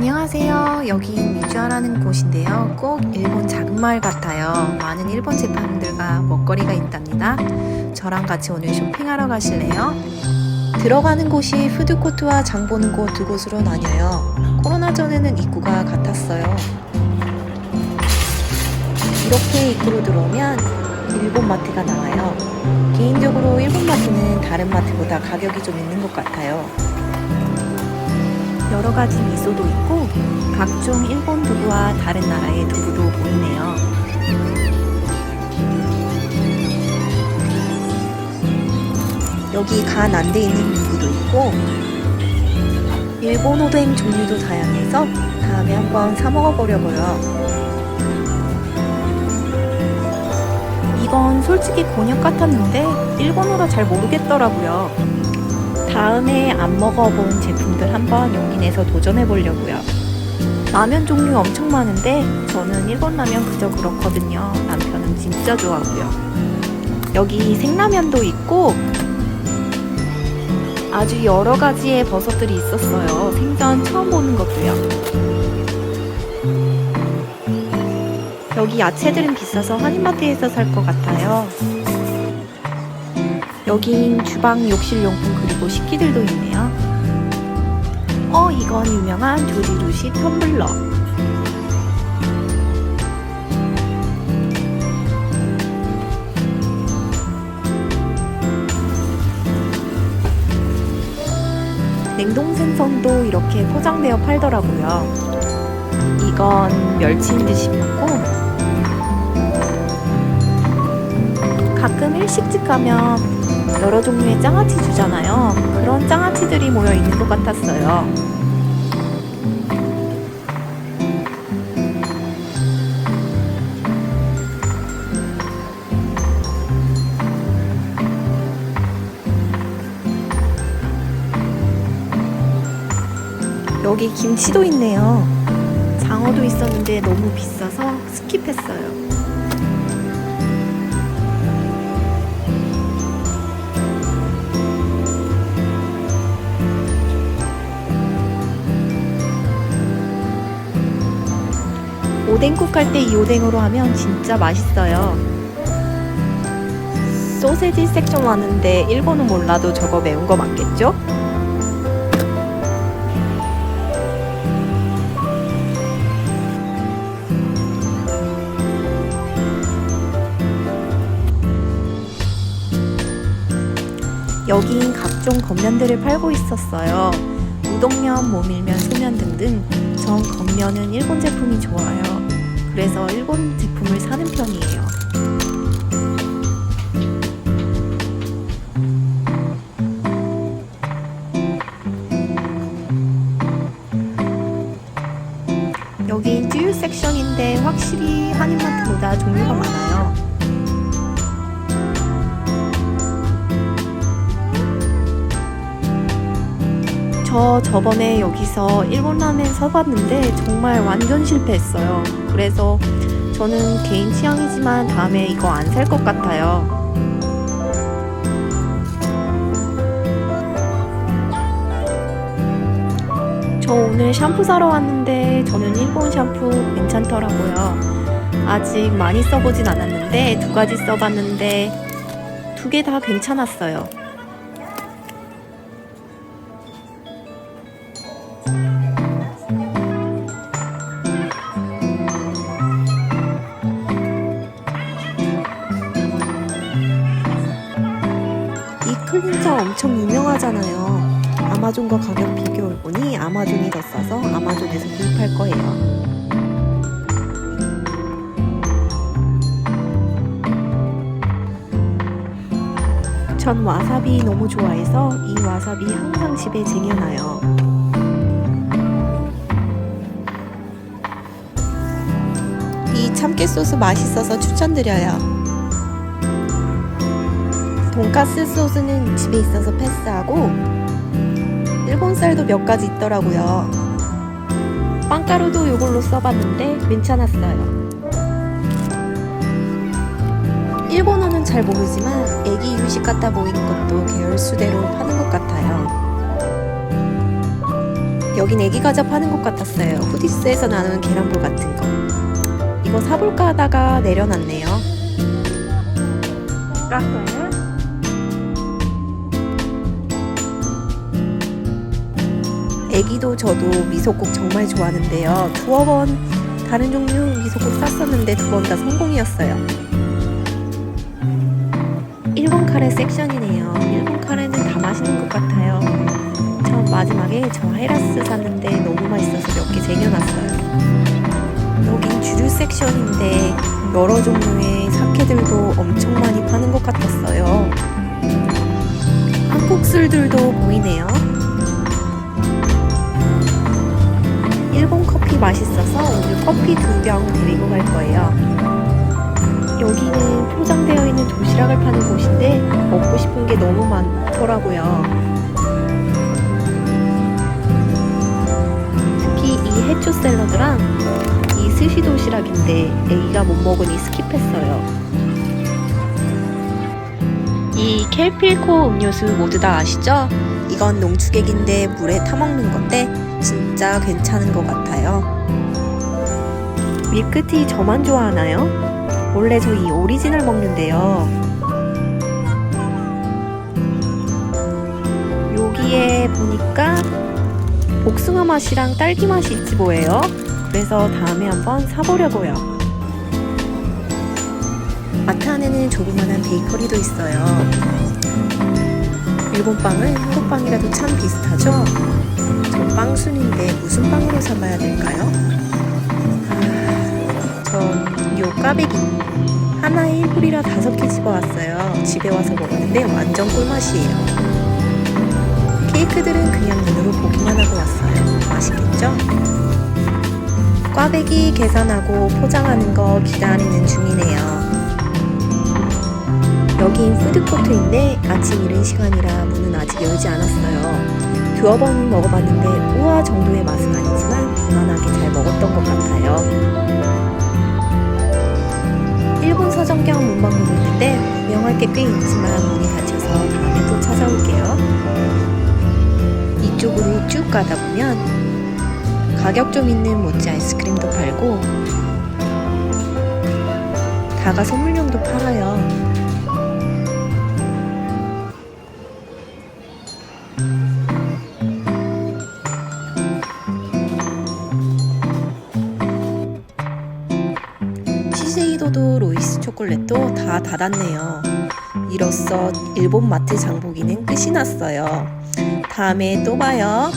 안녕하세요. 여긴 미주아라는 곳인데요. 꼭 일본 작은 마을 같아요. 많은 일본 제품들과 먹거리가 있답니다. 저랑 같이 오늘 쇼핑하러 가실래요? 들어가는 곳이 푸드코트와 장 보는 곳 두 곳으로 나뉘어요. 코로나 전에는 입구가 같았어요. 이렇게 입구로 들어오면 일본 마트가 나와요. 개인적으로 일본 마트는 다른 마트보다 가격이 좀 있는 것 같아요. 여러 가지 미소도 있고 각종 일본 두부와 다른 나라의 두부도 보이네요. 여기 간 안 돼 있는 두부도 있고 일본 오뎅 종류도 다양해서 다음에 한번 사 먹어보려고요. 이건 솔직히 곤약 같았는데 일본어라 잘 모르겠더라고요. 다음에 안 먹어본 제품들 한번 용기 내서 도전해 보려고요. 라면 종류 엄청 많은데 저는 일본 라면 그저 그렇거든요. 남편은 진짜 좋아하고요. 여기 생라면도 있고 아주 여러 가지의 버섯들이 있었어요. 생전 처음 보는 것도요. 여기 야채들은 비싸서 한인마트에서 살 것 같아요. 여긴 주방 욕실 용품 그리고 식기들도 있네요. 어, 이건 유명한 조지루시 텀블러. 냉동 생선도 이렇게 포장되어 팔더라고요. 이건 멸치인 듯 싶고 가끔 일식집 가면 여러 종류의 장아찌 주잖아요. 그런 장아찌들이 모여 있는 것 같았어요. 여기 김치도 있네요. 장어도 있었는데 너무 비싸서 스킵했어요. 오뎅국 할 때 이 오뎅으로 하면 진짜 맛있어요. 소세지 섹션 왔는데 일본은 몰라도 저거 매운 거 맞겠죠? 여긴 각종 겉면들을 팔고 있었어요. 우동면, 모밀면, 소면 등등. 전 겉면은 일본 제품이 좋아요. 그래서 일본 제품을 사는 편이에요. 여긴 쯔유 섹션인데 확실히 한인마트보다 종류가 많아요. 저 저번에 여기서 일본 라멘 사봤는데 정말 완전 실패했어요. 그래서 저는 개인 취향이지만 다음에 이거 안 살 것 같아요. 저 오늘 샴푸 사러 왔는데 저는 일본 샴푸 괜찮더라고요. 아직 많이 써보진 않았는데 두 가지 써봤는데 두 개 다 괜찮았어요. 엄청 유명하잖아요. 아마존과 가격 비교해 보니 아마존이 더 싸서 아마존에서 구입할 거예요. 전 와사비 너무 좋아해서 이 와사비 항상 집에 쟁여놔요. 이 참깨 소스 맛있어서 추천드려요. 돈가스 소스는 집에 있어서 패스하고 일본 쌀도 몇 가지 있더라고요. 빵가루도 이걸로 써봤는데 괜찮았어요. 일본어는 잘 모르지만 애기 유식 같아 보이는 것도 계열 수대로 파는 것 같아요. 여긴 애기 과자 파는 곳 같았어요. 후디스에서 나누는 계란볼 같은 거. 이거 사볼까 하다가 내려놨네요. 깎아요? 애기도 저도 미소국 정말 좋아하는데요. 두어 번 다른 종류 미소국 샀었는데 두 번 다 성공이었어요. 일본 카레 섹션이네요. 일본 카레는 다 맛있는 것 같아요. 전 마지막에 저 하이라스 샀는데 너무 맛있어서 몇 개 쟁여놨어요. 여긴 주류 섹션인데 여러 종류의 사케들도 엄청 많이 파는 것 같았어요. 한국 술들도 보이네요. 일본 커피 맛있어서 오늘 커피 두 병 데리고 갈 거예요. 여기는 포장되어 있는 도시락을 파는 곳인데 먹고 싶은 게 너무 많더라고요. 특히 이 해초 샐러드랑 이 스시 도시락인데 애기가 못 먹으니 스킵했어요. 이 켈필코 음료수 모두 다 아시죠? 이건 농축액인데 물에 타먹는 건데 진짜 괜찮은 것 같아요. 밀크티 저만 좋아하나요? 원래 저 이 오리지널 먹는데요. 여기에 보니까 복숭아 맛이랑 딸기 맛이 있지 뭐예요? 그래서 다음에 한번 사보려고요. 마트 안에는 조그만한 베이커리도 있어요. 일본 빵은 한국 빵이라도 참 비슷하죠? 전 빵순인데 무슨 빵으로 삼아야 될까요? 아, 전요 까베기 하나에 1불이라 다섯 개 집어왔어요. 집에 와서 먹었는데 완전 꿀맛이에요. 케이크들은 그냥 눈으로 보기만 하고 왔어요. 맛있겠죠? 꽈배기 계산하고 포장하는 거 기다리는 중이네요. 여긴 푸드코트인데 아침 이른 시간이라 문은 아직 열지 않았어요. 두어 번 먹어봤는데 우와 정도의 맛은 아니지만 무난하게 잘 먹었던 것 같아요. 일본 서점경 문방구도 있는데 구경할 게 꽤 있지만 문이 닫혀서 다음에 또 찾아올게요. 이쪽으로 쭉 가다 보면 가격 좀 있는 모찌 아이스크림도 팔고 다가 선물용도 팔아요. 시세이도도 로이스 초콜릿도 다 닫았네요. 이로써 일본 마트 장보기는 끝이 났어요. 다음에 또 봐요.